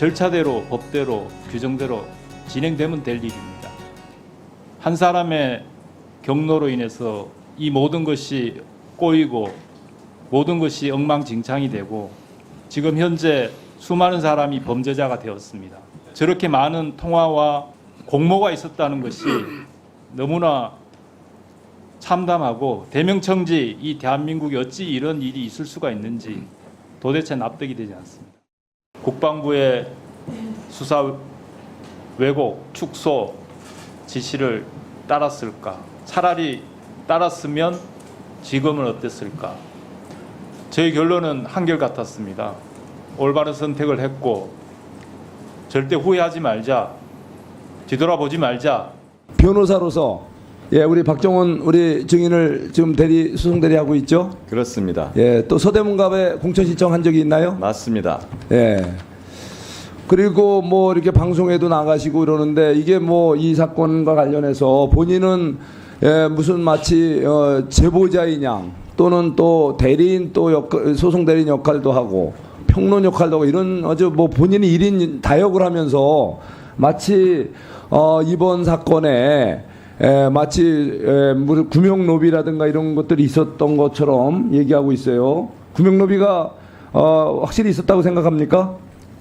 절차대로 법대로 규정대로 진행되면 될 일입니다. 한 사람의 경로로 인해서 이 모든 것이 꼬이고 모든 것이 엉망진창이 되고 지금 현재 수많은 사람이 범죄자가 되었습니다. 저렇게 많은 통화와 공모가 있었다는 것이 너무나 참담하고 대명청지 이 대한민국에 어찌 이런 일이 있을 수가 있는지 도대체 납득이 되지 않습니다. 국방부의 수사 왜곡, 축소 지시를 따랐을까? 차라리 따랐으면 지금은 어땠을까? 저희 결론은 한결같았습니다. 올바른 선택을 했고 절대 후회하지 말자. 뒤돌아보지 말자. 변호사로서 예, 우리 박정원 우리 증인을 지금 대리 수송 대리하고 있죠. 그렇습니다. 예, 또 서대문갑에 공천 신청한 적이 있나요? 맞습니다. 예. 그리고 뭐 이렇게 방송에도 나가시고 이러는데 이게 뭐 이 사건과 관련해서 본인은 예, 무슨 마치 어, 제보자인 양 또는 또 대리인 또 역할, 소송 대리인 역할도 하고 평론 역할도 하고 이런 아주 뭐 본인이 일인 다역을 하면서 마치 어, 이번 사건에 에, 마치 에, 무슨 구명로비라든가 이런 것들이 있었던 것처럼 얘기하고 있어요. 구명로비가 어, 확실히 있었다고 생각합니까?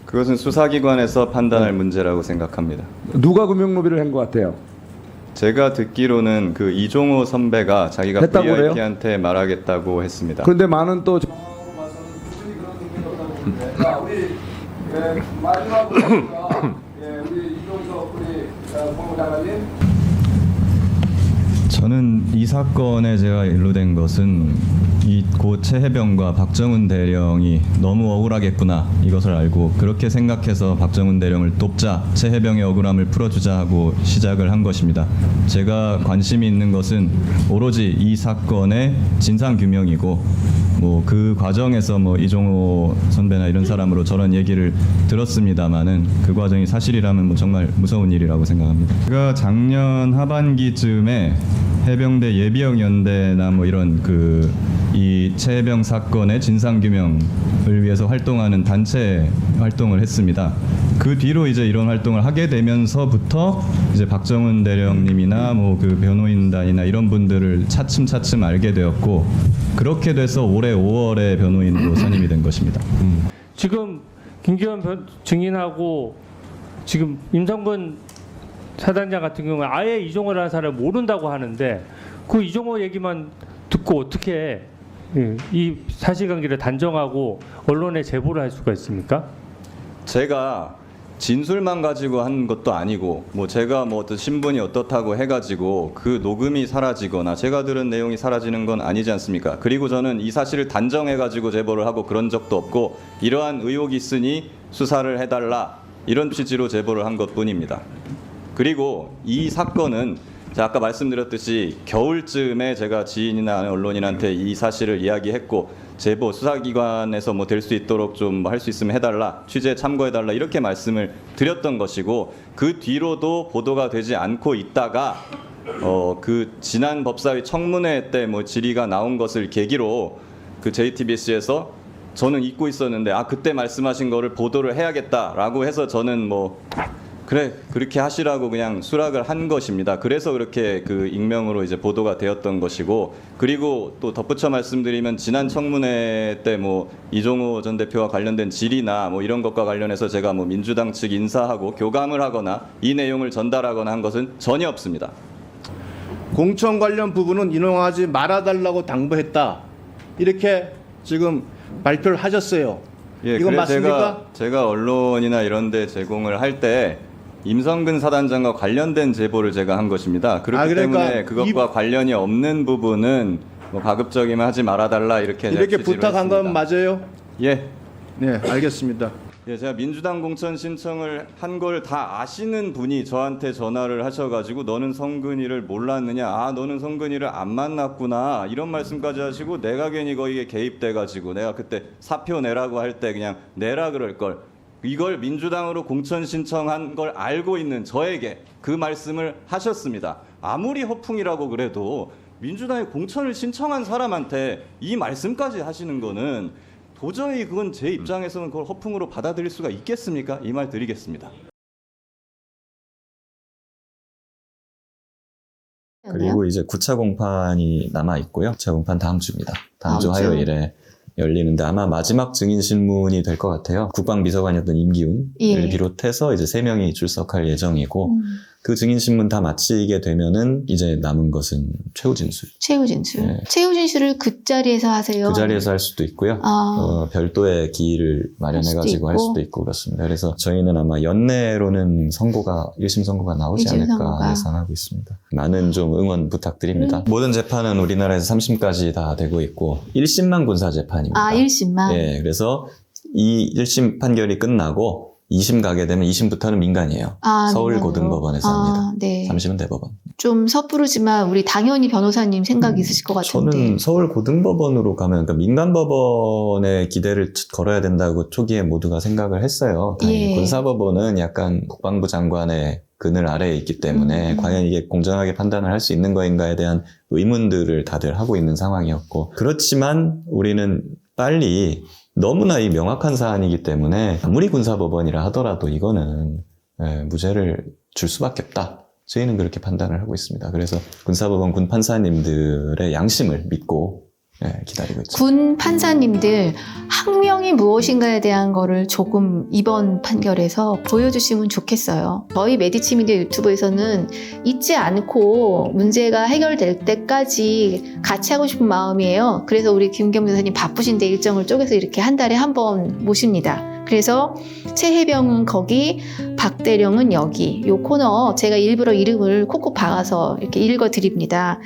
그것은 수사기관에서 판단할 문제라고 생각합니다. 누가 금융로비를 한 것 같아요? 제가 듣기로는 그 이종호 선배가 자기가 했다고 그래요? VIP한테 말하겠다고 했습니다. 그런데 많은 또 저 는 이 사건에 제가 연루된 것은 이고 최해병과 박정훈 대령이 너무 억울하겠구나 이것을 알고 그렇게 생각해서 박정훈 대령을 돕자 최해병의 억울함을 풀어주자 하고 시작을 한 것입니다. 제가 관심이 있는 것은 오로지 이 사건의 진상 규명이고 뭐그 과정에서 뭐 이종호 선배나 이런 사람으로 저런 얘기를 들었습니다마는 그 과정이 사실이라면 뭐 정말 무서운 일이라고 생각합니다. 제가 작년 하반기쯤에 해병대 예비역 연대나 뭐 이런 그이 최해병 사건의 진상 규명을 위해서 활동하는 단체 활동을 했습니다. 그 뒤로 이제 이런 활동을 하게 되면서부터 이제 박정훈 대령님이나 뭐 그 변호인단이나 이런 분들을 차츰차츰 알게 되었고 그렇게 돼서 올해 5월에 변호인으로 선임이 된 것입니다. 지금 김기현 변- 증인하고 지금 임성근 사단장 같은 경우는 아예 이종호라는 사람을 모른다고 하는데 그 이종호 얘기만 듣고 어떻게 예, 이 사실관계를 단정하고 언론에 제보를 할 수가 있습니까? 제가 진술만 가지고 한 것도 아니고 뭐 제가 뭐 어떤 신분이 어떻다고 해가지고 그 녹음이 사라지거나 제가 들은 내용이 사라지는 건 아니지 않습니까? 그리고 저는 이 사실을 단정해가지고 제보를 하고 그런 적도 없고 이러한 의혹이 있으니 수사를 해달라 이런 취지로 제보를 한 것뿐입니다. 그리고 이 사건은 제가 아까 말씀드렸듯이 겨울쯤에 제가 지인이나 언론인한테 이 사실을 이야기했고 제보 수사기관에서 뭐 될 수 있도록 좀 할 수 있으면 해달라 취재 참고해달라 이렇게 말씀을 드렸던 것이고 그 뒤로도 보도가 되지 않고 있다가 어 그 지난 법사위 청문회 때 뭐 질의가 나온 것을 계기로 그 JTBC에서 저는 잊고 있었는데 아 그때 말씀하신 거를 보도를 해야겠다라고 해서 저는 뭐 그래 그렇게 하시라고 그냥 수락을 한 것입니다. 그래서 그렇게 그 익명으로 이제 보도가 되었던 것이고 그리고 또 덧붙여 말씀드리면 지난 청문회 때 뭐 이종호 전 대표와 관련된 질의나 뭐 이런 것과 관련해서 제가 뭐 민주당 측 인사하고 교감을 하거나 이 내용을 전달하거나 한 것은 전혀 없습니다. 공천 관련 부분은 인용하지 말아달라고 당부했다. 이렇게 지금 발표를 하셨어요. 예, 이건 맞습니까? 제가 제가 언론이나 이런 데 제공을 할때 임성근 사단장과 관련된 제보를 제가 한 것입니다. 그렇기 아, 그러니까 때문에 그것과 관련이 없는 부분은 뭐 가급적이면 하지 말아달라 이렇게 이렇게 부탁한 건 했습니다. 맞아요? 예. 네, 알겠습니다. 예, 제가 민주당 공천 신청을 한 걸 다 아시는 분이 저한테 전화를 하셔가지고 너는 성근이를 몰랐느냐? 아, 너는 성근이를 안 만났구나. 이런 말씀까지 하시고 내가 괜히 거기에 개입돼가지고 내가 그때 사표 내라고 할 때 그냥 내라 그럴 걸. 이걸 민주당으로 공천 신청한 걸 알고 있는 저에게 그 말씀을 하셨습니다. 아무리 허풍이라고 그래도 민주당에 공천을 신청한 사람한테 이 말씀까지 하시는 거는 도저히 그건 제 입장에서는 그걸 허풍으로 받아들일 수가 있겠습니까? 이 말 드리겠습니다. 그리고 이제 9차 공판이 남아 있고요. 9차 공판 다음 주입니다. 다음, 다음 주 주? 화요일에 열리는데 아마 마지막 증인 신문이 될 것 같아요. 국방비서관이었던 임기훈을 예. 비롯해서 이제 세 명이 출석할 예정이고 음, 그 증인 신문 다 마치게 되면은 이제 남은 것은 최후 진술. 최후 진술. 네. 최후 진술을 그 자리에서 하세요. 그 자리에서 할 수도 있고요. 아, 어, 별도의 기일을 마련해가지고 할 할 수도, 있고 그렇습니다. 그래서 저희는 아마 연내로는 선고가 1심 선고가 나오지 1심 않을까 선고가. 예상하고 있습니다. 많은 좀 응원 부탁드립니다. 모든 재판은 우리나라에서 3심까지 다 되고 있고 1심만 군사 재판입니다. 아 1심만. 예, 그래서 이 1심 판결이 끝나고 2심 가게 되면 2심부터는 민간이에요. 아, 서울 민간으로. 고등법원에서 아, 합니다. 네. 3심은 대법원. 좀 섣부르지만 우리 당연히 변호사님 생각이 있으실 것 같은데. 음, 저는 서울 고등법원으로 가면 그러니까 민간법원에 기대를 걸어야 된다고 초기에 모두가 생각을 했어요. 예. 군사법원은 약간 국방부 장관의 그늘 아래에 있기 때문에 음. 과연 이게 공정하게 판단을 할 수 있는 거인가에 대한 의문들을 다들 하고 있는 상황이었고 그렇지만 우리는 빨리 너무나 이 명확한 사안이기 때문에 아무리 군사법원이라 하더라도 이거는 예, 무죄를 줄 수밖에 없다. 저희는 그렇게 판단을 하고 있습니다. 그래서 군사법원 군 판사님들의 양심을 믿고 예, 기다리고 있죠. 군 판사님들 학명이 무엇인가에 대한 거를 조금 이번 판결에서 보여주시면 좋겠어요. 저희 메디치 미디어 유튜브에서는 잊지 않고 문제가 해결될 때까지 같이 하고 싶은 마음이에요. 그래서 우리 김경 변호사님 바쁘신데 일정을 쪼개서 이렇게 한 달에 한 번 모십니다. 그래서 최혜병은 거기, 박대령은 여기. 요 코너 제가 일부러 이름을 콕콕 박아서 이렇게 읽어 드립니다.